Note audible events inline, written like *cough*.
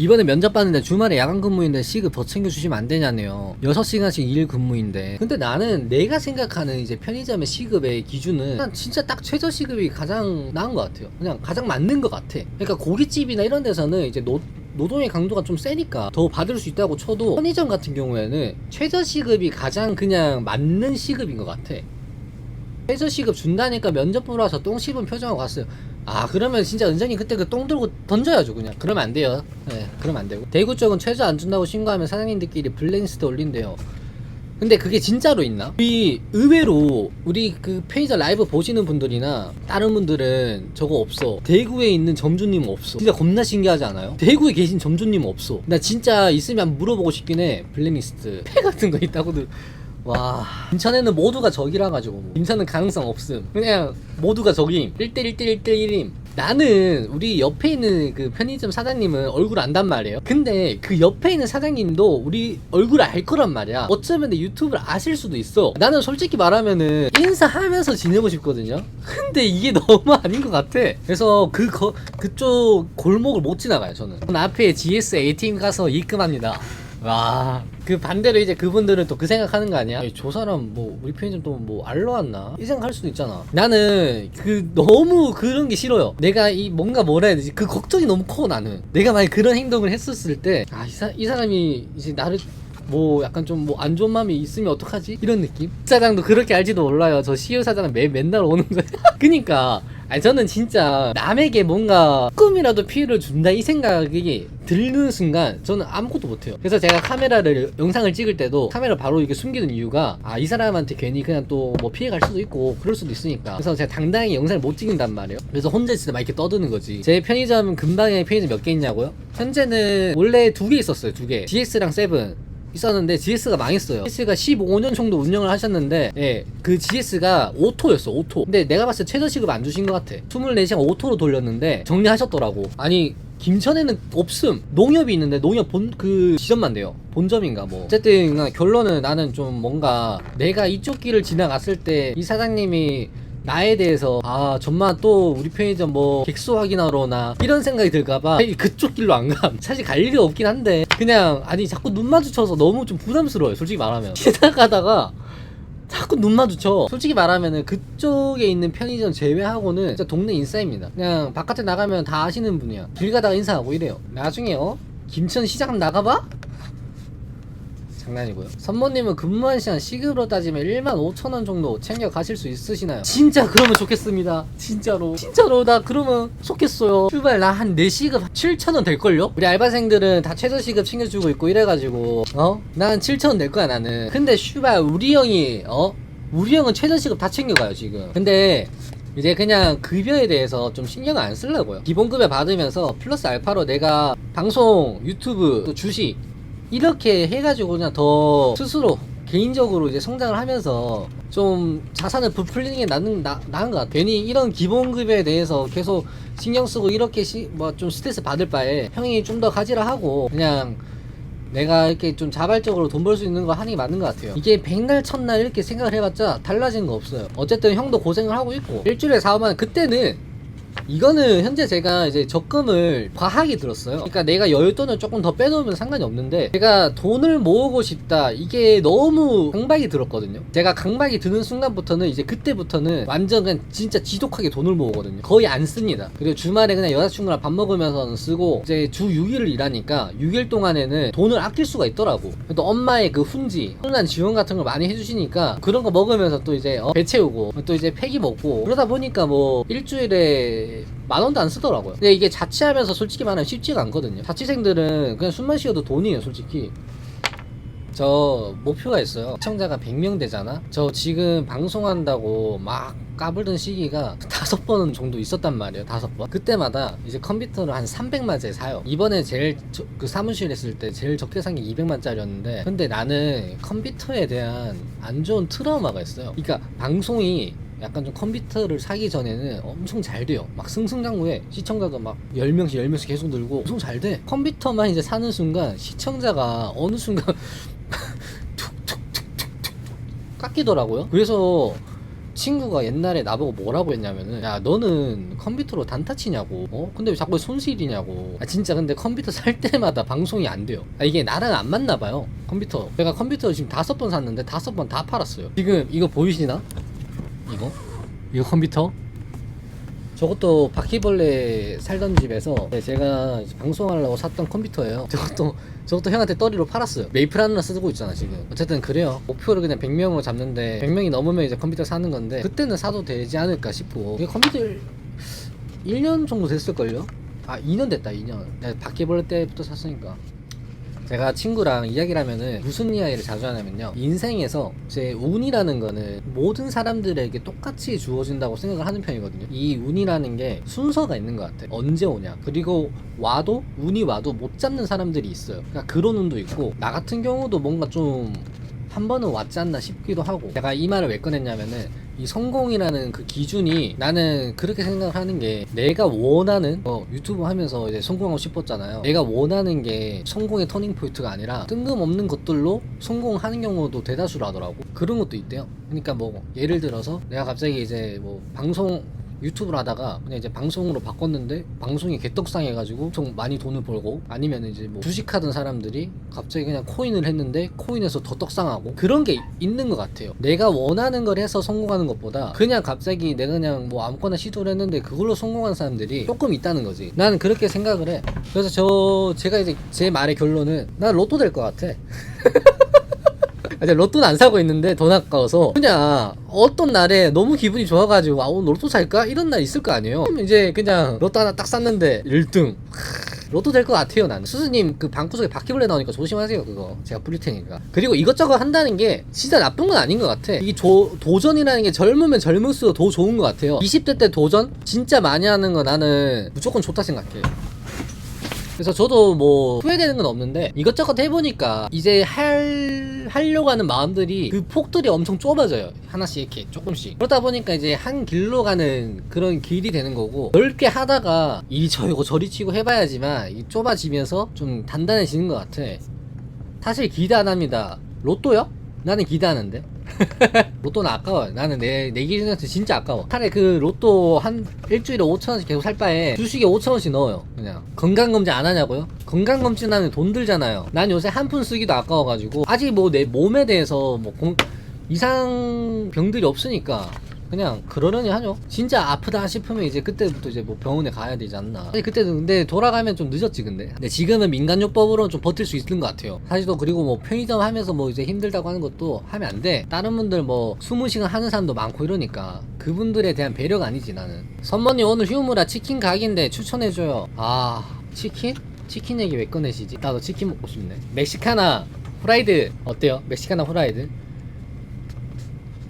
이번에 면접 봤는데 주말에 야간 근무인데 시급 더 챙겨주시면 안 되냐네요. 6시간씩 일 근무인데. 근데 나는 내가 생각하는 이제 편의점의 시급의 기준은 그냥 진짜 딱 최저 시급이 가장 나은 것 같아요. 그냥 가장 맞는 것 같아. 그러니까 고깃집이나 이런 데서는 이제 노, 노동의 강도가 좀 세니까 더 받을 수 있다고 쳐도 편의점 같은 경우에는 최저 시급이 가장 그냥 맞는 시급인 것 같아. 최저 시급 준다니까 면접 보러 와서 똥 씹은 표정하고 갔어요. 아 그러면 진짜 은전이 그때 그 똥 들고 던져야죠 그냥. 그러면 안 돼요. 네, 그러면 안 되고. 대구 쪽은 최저 안 준다고 신고하면 사장님들끼리 블랙리스트 올린대요. 근데 그게 진짜로 있나? 우리 의외로 우리 그 페이저 라이브 보시는 분들이나 다른 분들은 저거 없어. 대구에 있는 점주님 없어. 진짜 겁나 신기하지 않아요? 대구에 계신 점주님 없어. 나 진짜 있으면 물어보고 싶긴 해. 블랙리스트. *laughs* 패 같은 거 있다고들. 와 인천에는 모두가 적이라 가지고 인천은 가능성 없음. 그냥 모두가 적임. 1대1 1대1 1대1임. 나는 우리 옆에 있는 그 편의점 사장님은 얼굴 안단 말이에요. 근데 그 옆에 있는 사장님도 우리 얼굴 알 거란 말이야. 어쩌면 내 유튜브를 아실 수도 있어. 나는 솔직히 말하면은 인사하면서 지내고 싶거든요. 근데 이게 *laughs* 너무 아닌 것 같아. 그래서 그 거, 그쪽 골목을 못 지나가요 저는. 저는 앞에 GS A팀 가서 입금합니다 와, 그 반대로 이제 그분들은 또 그 생각하는 거 아니야? 아니, 저 사람 뭐 우리 편의점 또뭐 알러 왔나? 이 생각할 수도 있잖아. 나는 그 너무 그런 게 싫어요. 내가 이 뭔가 뭐라 해야 되지? 그 걱정이 너무 커 나는. 내가 만약 그런 행동을 했었을 때, 아, 이, 사, 이 사람이 이제 나를 뭐 약간 좀 뭐 안 좋은 마음이 있으면 어떡하지? 이런 느낌? 사장도 그렇게 알지도 몰라요. 저 CEO 사장은 매, 맨날 오는 거예요. *laughs* 그니까 아니 저는 진짜 남에게 뭔가 조금이라도 피해를 준다 이 생각이 드는 순간 저는 아무것도 못해요. 그래서 제가 카메라를 영상을 찍을 때도 카메라 바로 이렇게 숨기는 이유가 아 이 사람한테 괜히 그냥 또 뭐 피해 갈 수도 있고 그럴 수도 있으니까 그래서 제가 당당히 영상을 못 찍는단 말이에요. 그래서 혼자 진짜 막 이렇게 떠드는 거지. 제 편의점 근방에 편의점 몇 개 있냐고요? 현재는 원래 두 개 있었어요. 두 개. GS랑 세븐. 있었는데 GS가 망했어요. GS가 15년 정도 운영을 하셨는데, 예, 그 GS가 오토였어, 오토. 근데 내가 봤을 때 최저 시급 안 주신 것 같아. 24시간 오토로 돌렸는데 정리하셨더라고. 아니, 김천에는 없음. 농협이 있는데 농협 본 그 지점만 돼요. 본점인가 뭐. 어쨌든 나 결론은 나는 좀 뭔가 내가 이쪽 길을 지나갔을 때 이 사장님이 나에 대해서 아 정말 또 우리 편의점 뭐 객수 확인하러 오나 이런 생각이 들까봐 그쪽 길로 안 감. *laughs* 사실 갈 일이 없긴 한데 그냥 아니 자꾸 눈 마주쳐서 너무 좀 부담스러워요. 솔직히 말하면 *laughs* 지나가다가 자꾸 눈 마주쳐. 솔직히 말하면은 그쪽에 있는 편의점 제외하고는 진짜 동네 인싸입니다. 그냥 바깥에 나가면 다 아시는 분이야. 길 가다가 인사하고 이래요. 나중에 어 김천 시장 나가봐? 장난이고요. 선모님은 근무한 시간 시급으로 따지면 1만 5천 원 정도 챙겨 가실 수 있으시나요? 진짜 그러면 좋겠습니다. 진짜로. 진짜로 나 그러면 좋겠어요. 출발 나 한 4시급 7천 원 될걸요? 우리 알바생들은 다 최저 시급 챙겨주고 있고 이래가지고 어? 난 7천 원 낼 거야 나는. 근데 슈발 우리 형이 어? 우리 형은 최저 시급 다 챙겨가요 지금. 근데 이제 그냥 급여에 대해서 좀 신경을 안 쓰려고요. 기본급여 받으면서 플러스 알파로 내가 방송, 유튜브, 또 주식 이렇게 해가지고 그냥 더 스스로 개인적으로 이제 성장을 하면서 좀 자산을 부풀리는 게 나는 나, 나은 것 같아. 괜히 이런 기본급여에 대해서 계속 신경 쓰고 이렇게 뭐 좀 스트레스 받을 바에 형이 좀 더 가지라 하고 그냥 내가 이렇게 좀 자발적으로 돈 벌 수 있는 거 하는 게 맞는 것 같아요. 이게 백날 첫날 이렇게 생각을 해봤자 달라진 거 없어요. 어쨌든 형도 고생을 하고 있고 일주일에 4만 그때는 이거는 현재 제가 이제 적금을 과하게 들었어요. 그러니까 내가 여윳돈을 조금 더 빼놓으면 상관이 없는데 제가 돈을 모으고 싶다 이게 너무 강박이 들었거든요. 제가 강박이 드는 순간부터는 이제 그때부터는 완전 그냥 진짜 지독하게 돈을 모으거든요. 거의 안 씁니다. 그리고 주말에 그냥 여자친구랑 밥 먹으면서 쓰고 이제 주 6일을 일하니까 6일 동안에는 돈을 아낄 수가 있더라고. 또 엄마의 그 훈지, 훈한 지원 같은 걸 많이 해주시니까 그런 거 먹으면서 또 이제 어, 배 채우고 또 이제 폐기 먹고 그러다 보니까 뭐 일주일에 만 원도 안 쓰더라고요. 근데 이게 자취하면서 솔직히 말하면 쉽지가 않거든요. 자취생들은 그냥 숨만 쉬어도 돈이에요, 솔직히. 저 목표가 있어요. 시청자가 100명 되잖아? 저 지금 방송한다고 막 까불던 시기가 다섯 번 정도 있었단 말이에요. 다섯 번. 그때마다 이제 컴퓨터를 한 300만짜리 사요. 이번에 제일 저- 그 사무실 했을 때 제일 적게 산 게 200만짜리였는데 근데 나는 컴퓨터에 대한 안 좋은 트라우마가 있어요. 그러니까 방송이 약간 좀 컴퓨터를 사기 전에는 엄청 잘 돼요. 막 승승장구해. 시청자도 막 10명씩 10명씩 계속 늘고 엄청 잘 돼. 컴퓨터만 이제 사는 순간 시청자가 어느 순간 *laughs* 툭툭툭툭툭 깎이더라고요. 그래서 친구가 옛날에 나보고 뭐라고 했냐면은 야 너는 컴퓨터로 단타 치냐고 어? 근데 왜 자꾸 손실이냐고 아 진짜 근데 컴퓨터 살 때마다 방송이 안 돼요 아, 이게 나랑 안 맞나 봐요 컴퓨터 제가 컴퓨터 지금 다섯 번 샀는데 다섯 번 다 팔았어요 지금 이거 보이시나? 이거? 이거 컴퓨터? 저것도 바퀴벌레 살던 집에서 네, 제가 방송하려고 샀던 컴퓨터예요. *laughs* 저것도 저것도 형한테 떠리로 팔았어요. 메이플 하나 쓰고 있잖아 지금. 어쨌든 그래요. 목표를 그냥 100명으로 잡는데 100명이 넘으면 이제 컴퓨터 사는 건데 그때는 사도 되지 않을까 싶고 이게 컴퓨터 1년 정도 됐을걸요? 아 2년 됐다 2년. 내가 바퀴벌레 때부터 샀으니까. 제가 친구랑 이야기를 하면은 무슨 이야기를 자주 하냐면요. 인생에서 제 운이라는 거는 모든 사람들에게 똑같이 주어진다고 생각을 하는 편이거든요. 이 운이라는 게 순서가 있는 것 같아. 언제 오냐. 그리고 와도 운이 와도 못 잡는 사람들이 있어요. 그러니까 그런 운도 있고 나 같은 경우도 뭔가 좀 한 번은 왔지 않나 싶기도 하고 제가 이 말을 왜 꺼냈냐면은 이 성공이라는 그 기준이 나는 그렇게 생각을 하는 게 내가 원하는 어, 유튜브 하면서 이제 성공하고 싶었잖아요. 내가 원하는 게 성공의 터닝 포인트가 아니라 뜬금없는 것들로 성공하는 경우도 대다수라더라고. 그런 것도 있대요. 그러니까 뭐 예를 들어서 내가 갑자기 이제 뭐 방송 유튜브를 하다가 그냥 이제 방송으로 바꿨는데 방송이 개떡상해가지고 엄청 많이 돈을 벌고 아니면 이제 뭐 주식하던 사람들이 갑자기 그냥 코인을 했는데 코인에서 더 떡상하고 그런 게 있는 것 같아요. 내가 원하는 걸 해서 성공하는 것보다 그냥 갑자기 내가 그냥 뭐 아무거나 시도를 했는데 그걸로 성공한 사람들이 조금 있다는 거지. 나는 그렇게 생각을 해. 그래서 저 제가 이제 제 말의 결론은 난 로또 될 것 같아. *laughs* 이제 로또는 안 사고 있는데 돈 아까워서. 그냥 어떤 날에 너무 기분이 좋아가지고 아 오늘 로또 살까? 이런 날 있을 거 아니에요. 그럼 이제 그냥 로또 하나 딱 샀는데 1등. 로또 될 것 같아요 나는. 수수님 그 방구석에 바퀴벌레 나오니까 조심하세요 그거. 제가 뿌릴 테니까 그리고 이것저것 한다는 게 진짜 나쁜 건 아닌 것 같아. 이 조, 도전이라는 게 젊으면 젊을수록 더 좋은 것 같아요. 20대 때 도전? 진짜 많이 하는 거 나는 무조건 좋다 생각해. 그래서 저도 뭐 후회되는 건 없는데 이것저것 해보니까 이제 할 하려고 하는 마음들이 그 폭들이 엄청 좁아져요. 하나씩 이렇게 조금씩. 그러다 보니까 이제 한 길로 가는 그런 길이 되는 거고 넓게 하다가 이리 저리고 저리 치고 해봐야지만 이 좁아지면서 좀 단단해지는 것 같아. 사실 기대 안 합니다. 로또요? 나는 기대하는데 *laughs* 로또는 아까워요. 나는 내, 내 기준에서 진짜 아까워. 차라리 그 로또 한 일주일에 5천원씩 계속 살 바에 주식에 5천원씩 넣어요. 그냥. 건강검진 안 하냐고요? 건강검진 하면 돈 들잖아요. 난 요새 한 푼 쓰기도 아까워가지고, 아직 뭐 내 몸에 대해서 뭐 공- 이상 병들이 없으니까. 그냥 그러려니 하죠. 진짜 아프다 싶으면 이제 그때부터 이제 뭐 병원에 가야 되지 않나. 사실 그때는 근데 돌아가면 좀 늦었지 근데. 근데 지금은 민간요법으로 좀 버틸 수 있는 것 같아요. 사실 또 그리고 뭐 편의점 하면서 뭐 이제 힘들다고 하는 것도 하면 안 돼. 다른 분들 뭐 20시간 하는 사람도 많고 이러니까 그분들에 대한 배려가 아니지 나는. 선머님 오늘 휴무라 치킨 각인데 추천해줘요. 아 치킨? 치킨 얘기 왜 꺼내시지? 나도 치킨 먹고 싶네. 멕시카나 후라이드 어때요? 멕시카나 후라이드?